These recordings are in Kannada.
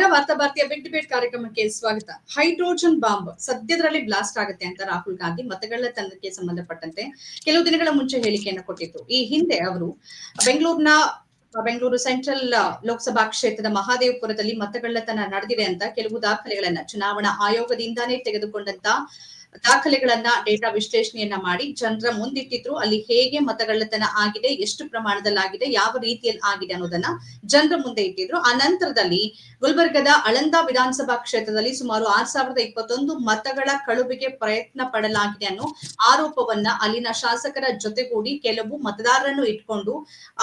ನಮಸ್ಕಾರ, ವಾರ್ತಾ ಭಾರತೀಯ ಬಿಟ್ ಬಿಟ್ ಕಾರ್ಯಕ್ರಮಕ್ಕೆ ಸ್ವಾಗತ. ಹೈಡ್ರೋಜನ್ ಬಾಂಬ್ ಸದ್ಯದರಲ್ಲಿ ಬ್ಲಾಸ್ಟ್ ಆಗುತ್ತೆ ಅಂತ ರಾಹುಲ್ ಗಾಂಧಿ ಮತಗಳ ತಂಡಕ್ಕೆ ಸಂಬಂಧಪಟ್ಟಂತೆ ಕೆಲವು ದಿನಗಳ ಮುಂಚೆ ಹೇಳಿಕೆಯನ್ನು ಕೊಟ್ಟಿತ್ತು. ಈ ಹಿಂದೆ ಅವರು ಬೆಂಗಳೂರಿನ, ಬೆಂಗಳೂರು ಸೆಂಟ್ರಲ್ ಲೋಕಸಭಾ ಕ್ಷೇತ್ರದ ಮಹಾದೇವಪುರದಲ್ಲಿ ಮತಗಳ್ಳತನ ನಡೆದಿದೆ ಅಂತ ಕೆಲವು ದಾಖಲೆಗಳನ್ನ ಚುನಾವಣಾ ಆಯೋಗದಿಂದಾನೇ ತೆಗೆದುಕೊಂಡಂತ ದಾಖಲೆಗಳನ್ನ ಡೇಟಾ ವಿಶ್ಲೇಷಣೆಯನ್ನ ಮಾಡಿ ಜನರ ಮುಂದಿಟ್ಟಿದ್ರು ಅಲ್ಲಿ ಹೇಗೆ ಮತಗಳ್ಳತನ ಆಗಿದೆ, ಎಷ್ಟು ಪ್ರಮಾಣದಲ್ಲಿ ಆಗಿದೆ ಯಾವ ರೀತಿಯಲ್ಲಿ ಆಗಿದೆ ಅನ್ನೋದನ್ನ ಜನರ ಮುಂದೆ ಇಟ್ಟಿದ್ರು. ಆ ನಂತರದಲ್ಲಿ ಗುಲ್ಬರ್ಗದ ಅಳಂದ ವಿಧಾನಸಭಾ ಕ್ಷೇತ್ರದಲ್ಲಿ ಸುಮಾರು ಆರ್ ಸಾವಿರದ ಇಪ್ಪತ್ತೊಂದು ಮತಗಳ ಕಳುವಿಗೆ ಪ್ರಯತ್ನ ಪಡಲಾಗಿದೆ ಅನ್ನೋ ಆರೋಪವನ್ನ ಅಲ್ಲಿನ ಶಾಸಕರ ಜೊತೆಗೂಡಿ ಕೆಲವು ಮತದಾರರನ್ನು ಇಟ್ಕೊಂಡು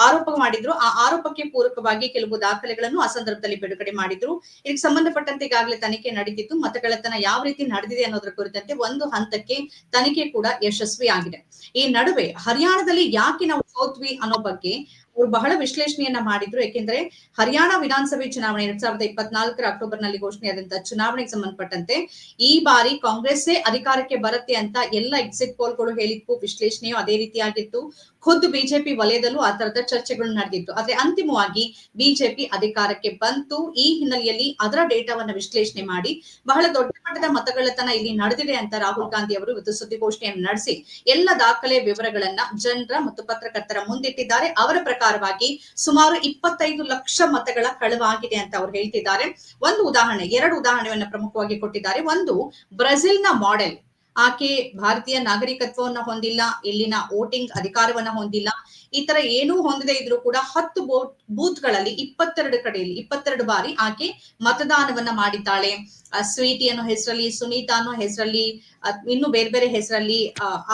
ಆರೋಪ ಮಾಡಿದ್ರು. ಆ ಆರೋಪಕ್ಕೆ ಪೂರಕವಾಗಿ ಕೆಲವು ದಾಖಲೆಗಳನ್ನು ಆ ಸಂದರ್ಭದಲ್ಲಿ ಬಿಡುಗಡೆ ಮಾಡಿದ್ರು. ಇದಕ್ಕೆ ಸಂಬಂಧಪಟ್ಟಂತೆ ಈಗಾಗಲೇ ತನಿಖೆ ನಡೆದಿತ್ತು ಮತಗಳತನ ಯಾವ ರೀತಿ ನಡೆದಿದೆ ಅನ್ನೋದ್ರ ಕುರಿತಂತೆ ಒಂದು ಹಂತಕ್ಕೆ ತನಿಖೆ ಕೂಡ ಯಶಸ್ವಿ ಆಗಿದೆ ಈ ನಡುವೆ ಹರಿಯಾಣದಲ್ಲಿ ಯಾಕೆ ನಾವು ಸೋತ್ವಿ ಅನ್ನೋ ಬಗ್ಗೆ ಅವರು ಬಹಳ ವಿಶ್ಲೇಷಣೆಯನ್ನ ಮಾಡಿದ್ರು. ಯಾಕೆಂದ್ರೆ ಹರಿಯಾಣ ವಿಧಾನಸಭೆ ಚುನಾವಣೆ ಎರಡ್ ಸಾವಿರದ ಇಪ್ಪತ್ನಾಲ್ಕರ ಅಕ್ಟೋಬರ್ನಲ್ಲಿ ಘೋಷಣೆಯಾದಂತಹ ಚುನಾವಣೆಗೆ ಸಂಬಂಧಪಟ್ಟಂತೆ ಈ ಬಾರಿ ಕಾಂಗ್ರೆಸ್ಸೇ ಅಧಿಕಾರಕ್ಕೆ ಬರುತ್ತೆ ಅಂತ ಎಲ್ಲ ಎಕ್ಸಿಟ್ ಪೋಲ್ಗಳು ಹೇಳಿದ್ವು ವಿಶ್ಲೇಷಣೆಯು ಅದೇ ರೀತಿಯಾಗಿತ್ತು. ಖುದ್ದು ಬಿಜೆಪಿ ವಲಯದಲ್ಲೂ ಆ ತರದ ಚರ್ಚೆಗಳು ನಡೆದಿತ್ತು. ಆದ್ರೆ ಅಂತಿಮವಾಗಿ ಬಿಜೆಪಿ ಅಧಿಕಾರಕ್ಕೆ ಬಂತು. ಈ ಹಿನ್ನೆಲೆಯಲ್ಲಿ ಅದರ ಡೇಟಾವನ್ನ ವಿಶ್ಲೇಷಣೆ ಮಾಡಿ ಬಹಳ ದೊಡ್ಡ ಮಟ್ಟದ ಮತಗಳತನ ಇಲ್ಲಿ ನಡೆದಿದೆ ಅಂತ ರಾಹುಲ್ ಗಾಂಧಿ ಅವರು ಇವತ್ತು ಸುದ್ದಿಗೋಷ್ಠಿಯನ್ನು ನಡೆಸಿ ಎಲ್ಲ ದಾಖಲೆ ವಿವರಗಳನ್ನ ಜನರ ಮತ್ತು ಪತ್ರಕರ್ತರ ಮುಂದಿಟ್ಟಿದ್ದಾರೆ. ಅವರ ಪ್ರಕಾರವಾಗಿ ಸುಮಾರು ಇಪ್ಪತ್ತೈದು ಲಕ್ಷ ಮತಗಳ ಕಳವಾಗಿದೆ ಅಂತ ಅವ್ರು ಹೇಳ್ತಿದ್ದಾರೆ. ಒಂದು ಉದಾಹರಣೆ, ಎರಡು ಉದಾಹರಣೆಯನ್ನ ಪ್ರಮುಖವಾಗಿ ಕೊಟ್ಟಿದ್ದಾರೆ. ಒಂದು, ಬ್ರೆಜಿಲ್ನ ಮಾಡೆಲ್ ಆಕೆ ಭಾರತೀಯ ನಾಗರಿಕತ್ವವನ್ನ ಹೊಂದಿಲ್ಲ, ಇಲ್ಲಿನ ವೋಟಿಂಗ್ ಅಧಿಕಾರವನ್ನ ಹೊಂದಿಲ್ಲ, ಈ ತರ ಏನೂ ಹೊಂದದೆ ಇದ್ರೂ ಕೂಡ ಹತ್ತು ಬೂತ್ಗಳಲ್ಲಿ ಇಪ್ಪತ್ತೆರಡು ಕಡೆಯಲ್ಲಿ, ಇಪ್ಪತ್ತೆರಡು ಬಾರಿ ಆಕೆ ಮತದಾನವನ್ನ ಮಾಡಿದ್ದಾಳೆ. ಸ್ವೀಟಿ ಅನ್ನೋ ಹೆಸರಲ್ಲಿ, ಸುನೀತಾ ಅನ್ನೋ ಹೆಸರಲ್ಲಿ ಇನ್ನು ಬೇರೆ ಬೇರೆ ಹೆಸರಲ್ಲಿ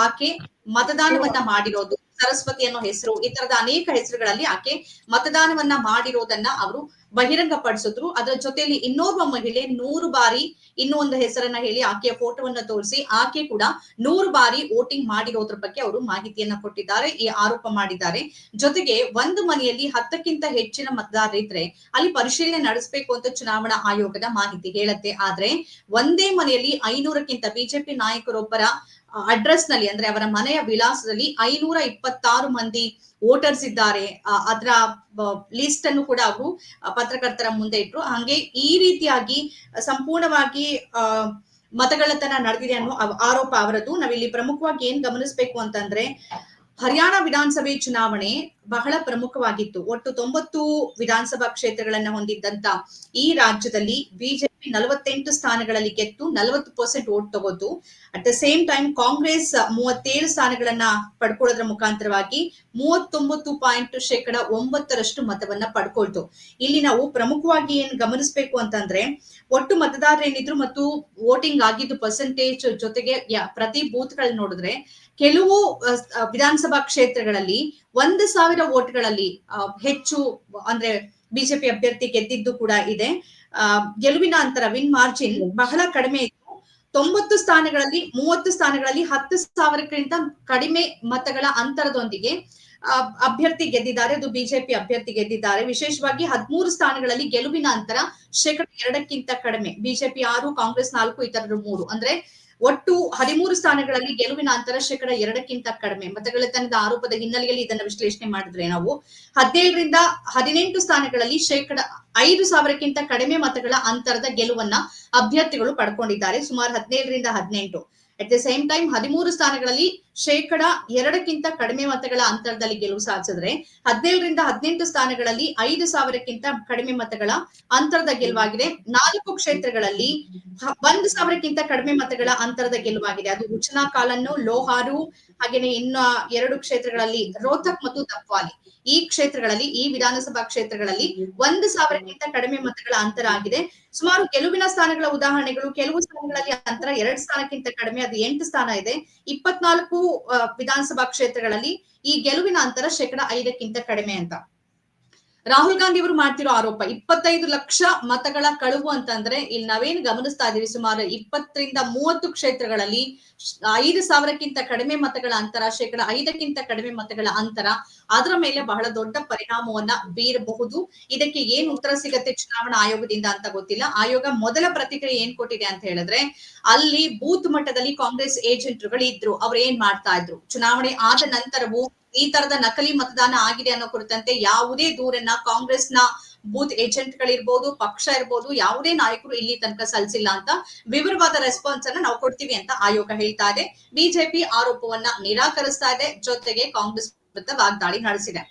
ಆಕೆ ಮತದಾನವನ್ನ ಮಾಡಿರೋದು. ಸರಸ್ವತಿ ಅನ್ನೋ ಹೆಸರು ಈ ತರದ ಅನೇಕ ಹೆಸರುಗಳಲ್ಲಿ ಆಕೆ ಮತದಾನವನ್ನ ಮಾಡಿರೋದನ್ನ ಅವರು ಬಹಿರಂಗ ಪಡಿಸಿದ್ರು ಅದರ ಜೊತೆಯಲ್ಲಿ ಇನ್ನೋರ್ವ ಮಹಿಳೆ ನೂರು ಬಾರಿ ಇನ್ನೂ ಒಂದು ಹೆಸರನ್ನ ಹೇಳಿ ಆಕೆಯ ಫೋಟೋವನ್ನ ತೋರಿಸಿ ಆಕೆ ಕೂಡ ನೂರು ಬಾರಿ ವೋಟಿಂಗ್ ಮಾಡಿರೋದ್ರ ಬಗ್ಗೆ ಅವರು ಮಾಹಿತಿಯನ್ನ ಕೊಟ್ಟಿದ್ದಾರೆ, ಈ ಆರೋಪ ಮಾಡಿದ್ದಾರೆ. ಜೊತೆಗೆ ಒಂದು ಮನೆಯಲ್ಲಿ ಹತ್ತಕ್ಕಿಂತ ಹೆಚ್ಚಿನ ಮತದಾರರಿದ್ರೆ ಅಲ್ಲಿ ಪರಿಶೀಲನೆ ನಡೆಸಬೇಕು ಅಂತ ಚುನಾವಣಾ ಆಯೋಗದ ಮಾಹಿತಿ ಹೇಳುತ್ತೆ. ಆದ್ರೆ ಒಂದೇ ಮನೆಯಲ್ಲಿ ಐನೂರಕ್ಕಿಂತ ಬಿಜೆಪಿ ನಾಯಕರೊಬ್ಬರ ಅಡ್ರೆಸ್ನಲ್ಲಿ, ಅಂದ್ರೆ ಅವರ ಮನೆಯ ವಿಳಾಸದಲ್ಲಿ ಐನೂರ ಇಪ್ಪತ್ತಾರು ಮಂದಿ ವೋಟರ್ಸ್ ಇದ್ದಾರೆ. ಅದರ ಲಿಸ್ಟ್ ಅನ್ನು ಕೂಡ ಅವರು ಪತ್ರಕರ್ತರ ಮುಂದೆ ಇಟ್ರು. ಹಂಗೆ ಈ ರೀತಿಯಾಗಿ ಸಂಪೂರ್ಣವಾಗಿ ಮತಗಳತನ ನಡೆದಿದೆ ಅನ್ನೋ ಆರೋಪ ಅವರದ್ದು. ನಾವಿಲ್ಲಿ ಪ್ರಮುಖವಾಗಿ ಏನ್ ಗಮನಿಸಬೇಕು ಅಂತಂದ್ರೆ, ಹರಿಯಾಣ ವಿಧಾನಸಭೆ ಚುನಾವಣೆ ಬಹಳ ಪ್ರಮುಖವಾಗಿತ್ತು. ಒಟ್ಟು ತೊಂಬತ್ತು ವಿಧಾನಸಭಾ ಕ್ಷೇತ್ರಗಳನ್ನ ಹೊಂದಿದ್ದಂತ ಈ ರಾಜ್ಯದಲ್ಲಿ ಬಿಜೆಪಿ ನಲವತ್ತೆಂಟು ಸ್ಥಾನಗಳಲ್ಲಿ ಗೆದ್ದು ನಲವತ್ತು percent vote ತಗೋತು at the same time Congress ಮೂವತ್ತೇಳು ಸ್ಥಾನಗಳನ್ನ ಪಡ್ಕೊಳ್ಳೋದ್ರ ಮುಖಾಂತರವಾಗಿ ಮೂವತ್ತೊಂಬತ್ತು ಪಾಯಿಂಟ್ ಶೇಕಡ ಒಂಬತ್ತರಷ್ಟು ಮತವನ್ನ ಪಡ್ಕೊಳ್ತು. ಇಲ್ಲಿ ನಾವು ಪ್ರಮುಖವಾಗಿ ಏನ್ ಗಮನಿಸಬೇಕು ಅಂತಂದ್ರೆ, ಒಟ್ಟು ಮತದಾರರು ಏನಿದ್ರು ಮತ್ತು ವೋಟಿಂಗ್ ಆಗಿದ್ದು ಪರ್ಸೆಂಟೇಜ್ ಜೊತೆಗೆ ಪ್ರತಿ ಬೂತ್ ನೋಡಿದ್ರೆ, ಕೆಲವು ವಿಧಾನಸಭಾ ಕ್ಷೇತ್ರಗಳಲ್ಲಿ ಒಂದು ಸಾವಿರ ಓಟ್ಗಳಲ್ಲಿ ಅಹ್, ಹೆಚ್ಚು ಅಂದ್ರೆ ಬಿಜೆಪಿ ಅಭ್ಯರ್ಥಿ ಗೆದ್ದಿದ್ದು ಕೂಡ ಇದೆ. ಗೆಲುವಿನ ಅಂತರ ವಿನ್ ಮಾರ್ಜಿನ್ ಬಹಳ ಕಡಿಮೆ ಇತ್ತು ತೊಂಬತ್ತು ಸ್ಥಾನಗಳಲ್ಲಿ ಮೂವತ್ತು ಸ್ಥಾನಗಳಲ್ಲಿ ಹತ್ತು ಸಾವಿರಕ್ಕಿಂತ ಕಡಿಮೆ ಮತಗಳ ಅಂತರದೊಂದಿಗೆ ಅಭ್ಯರ್ಥಿ ಗೆದ್ದಿದ್ದಾರೆ. ಅದು ಬಿಜೆಪಿ ಅಭ್ಯರ್ಥಿ ಗೆದ್ದಿದ್ದಾರೆ. ವಿಶೇಷವಾಗಿ ಹದಿಮೂರು ಸ್ಥಾನಗಳಲ್ಲಿ ಗೆಲುವಿನ ಅಂತರ ಶೇಕಡ ಎರಡಕ್ಕಿಂತ ಕಡಿಮೆ. ಬಿಜೆಪಿ ಆರು ಕಾಂಗ್ರೆಸ್ ನಾಲ್ಕು ಇತರರು ಮೂರು. ಅಂದ್ರೆ ಒಟ್ಟು ಹದಿಮೂರು ಸ್ಥಾನಗಳಲ್ಲಿ ಗೆಲುವಿನ ಅಂತರ ಶೇಕಡ ಎರಡಕ್ಕಿಂತ ಕಡಿಮೆ. ಮತಗಳ್ಳತನದ ಆರೋಪದ ಹಿನ್ನೆಲೆಯಲ್ಲಿ ಇದನ್ನ ವಿಶ್ಲೇಷಣೆ ಮಾಡಿದ್ರೆ ನಾವು ಹದಿನೇಳರಿಂದ ಹದಿನೆಂಟು ಸ್ಥಾನಗಳಲ್ಲಿ ಶೇಕಡ ಐದು ಸಾವಿರಕ್ಕಿಂತ ಕಡಿಮೆ ಮತಗಳ ಅಂತರದ ಗೆಲುವನ್ನ ಅಭ್ಯರ್ಥಿಗಳು ಪಡ್ಕೊಂಡಿದ್ದಾರೆ. ಸುಮಾರು ಹದಿನೇಳರಿಂದ ಹದಿನೆಂಟು. ಅಟ್ ದ ಸೇಮ್ ಟೈಮ್ ಹದಿಮೂರು ಸ್ಥಾನಗಳಲ್ಲಿ ಶೇಕಡ ಎರಡಕ್ಕಿಂತ ಕಡಿಮೆ ಮತಗಳ ಅಂತರದಲ್ಲಿ ಗೆಲುವು ಸಾಧಿಸಿದ್ರೆ ಹದಿನೇಳರಿಂದ ಹದಿನೆಂಟು ಸ್ಥಾನಗಳಲ್ಲಿ ಐದು ಸಾವಿರಕ್ಕಿಂತ ಕಡಿಮೆ ಮತಗಳ ಅಂತರದ ಗೆಲುವಾಗಿದೆ. ನಾಲ್ಕು ಕ್ಷೇತ್ರಗಳಲ್ಲಿ ಒಂದು ಸಾವಿರಕ್ಕಿಂತ ಕಡಿಮೆ ಮತಗಳ ಅಂತರದ ಗೆಲುವಾಗಿದೆ. ಅದು ಉಚನಾ ಕಾಲನ್ನು, ಲೋಹಾರು, ಹಾಗೇನೆ ಇನ್ನ ಎರಡು ಕ್ಷೇತ್ರಗಳಲ್ಲಿ ರೋಹಕ್ ಮತ್ತು ತಪ್ವಾಲಿ ಈ ಕ್ಷೇತ್ರಗಳಲ್ಲಿ, ಈ ವಿಧಾನಸಭಾ ಕ್ಷೇತ್ರಗಳಲ್ಲಿ ಒಂದು ಸಾವಿರಕ್ಕಿಂತ ಕಡಿಮೆ ಮತಗಳ ಅಂತರ ಆಗಿದೆ. ಸುಮಾರು ಗೆಲುವಿನ ಸ್ಥಾನಗಳ ಉದಾಹರಣೆಗಳು, ಕೆಲವು ಸ್ಥಾನಗಳಲ್ಲಿ ಅಂತರ ಎರಡು ಸ್ಥಾನಕ್ಕಿಂತ ಕಡಿಮೆ, ಅದು ಎಂಟು ಸ್ಥಾನ ಇದೆ. ಇಪ್ಪತ್ನಾಲ್ಕು ವಿಧಾನಸಭಾ ಕ್ಷೇತ್ರಗಳಲ್ಲಿ ಈ ಗೆಲುವಿನ ಅಂತರ ಶೇಕಡ ಐದಕ್ಕಿಂತ ಕಡಿಮೆ ಅಂತ. ರಾಹುಲ್ ಗಾಂಧಿ ಅವರು ಮಾಡ್ತಿರೋ ಆರೋಪ, ಇಪ್ಪತ್ತೈದು ಲಕ್ಷ ಮತಗಳ ಕಳುವು ಅಂತಂದ್ರೆ ಇಲ್ಲಿ ನಾವೇನ್ ಗಮನಿಸ್ತಾ ಇದೀವಿ ಸುಮಾರು ಇಪ್ಪತ್ತರಿಂದ ಮೂವತ್ತು ಕ್ಷೇತ್ರಗಳಲ್ಲಿ ಐದು ಸಾವಿರಕ್ಕಿಂತ ಕಡಿಮೆ ಮತಗಳ ಅಂತರ, ಶೇಕಡ ಐದಕ್ಕಿಂತ ಕಡಿಮೆ ಮತಗಳ ಅಂತರ, ಅದರ ಮೇಲೆ ಬಹಳ ದೊಡ್ಡ ಪರಿಣಾಮವನ್ನ ಬೀರಬಹುದು. ಇದಕ್ಕೆ ಏನ್ ಉತ್ತರ ಸಿಗತ್ತೆ ಚುನಾವಣಾ ಆಯೋಗದಿಂದ ಅಂತ ಗೊತ್ತಿಲ್ಲ. ಆಯೋಗ ಮೊದಲ ಪ್ರತಿಕ್ರಿಯೆ ಏನ್ ಕೊಟ್ಟಿದೆ ಅಂತ ಹೇಳಿದ್ರೆ, ಅಲ್ಲಿ ಬೂತ್ ಮಟ್ಟದಲ್ಲಿ ಕಾಂಗ್ರೆಸ್ ಏಜೆಂಟ್ರುಗಳು ಇದ್ರು ಅವ್ರು ಏನ್ ಮಾಡ್ತಾ ಇದ್ರು? ಚುನಾವಣೆ ಆದ ನಂತರವೂ ಈ ತರದ ನಕಲಿ ಮತದಾನ ಆಗಿದೆ ಅನ್ನೋ ಕುರಿತಂತೆ ಯಾವುದೇ ದೂರನ್ನ ಕಾಂಗ್ರೆಸ್ನ ಬೂತ್ ಏಜೆಂಟ್ ಗಳಿರ್ಬೋದು ಪಕ್ಷ ಇರ್ಬೋದು, ಯಾವುದೇ ನಾಯಕರು ಇಲ್ಲಿ ತನಕ ಸಲ್ಲಿಸಿಲ್ಲ ಅಂತ ವಿವರವಾದ ರೆಸ್ಪಾನ್ಸ್ ಅನ್ನ ನಾವು ಕೊಡ್ತೀವಿ ಅಂತ ಆಯೋಗ ಹೇಳ್ತಾ ಇದೆ. ಬಿಜೆಪಿ ಆರೋಪವನ್ನ ನಿರಾಕರಿಸ್ತಾ ಇದೆ. ಜೊತೆಗೆ ಕಾಂಗ್ರೆಸ್ ವಿರುದ್ಧ ವಾಗ್ದಾಳಿ ನಡೆಸಿದೆ.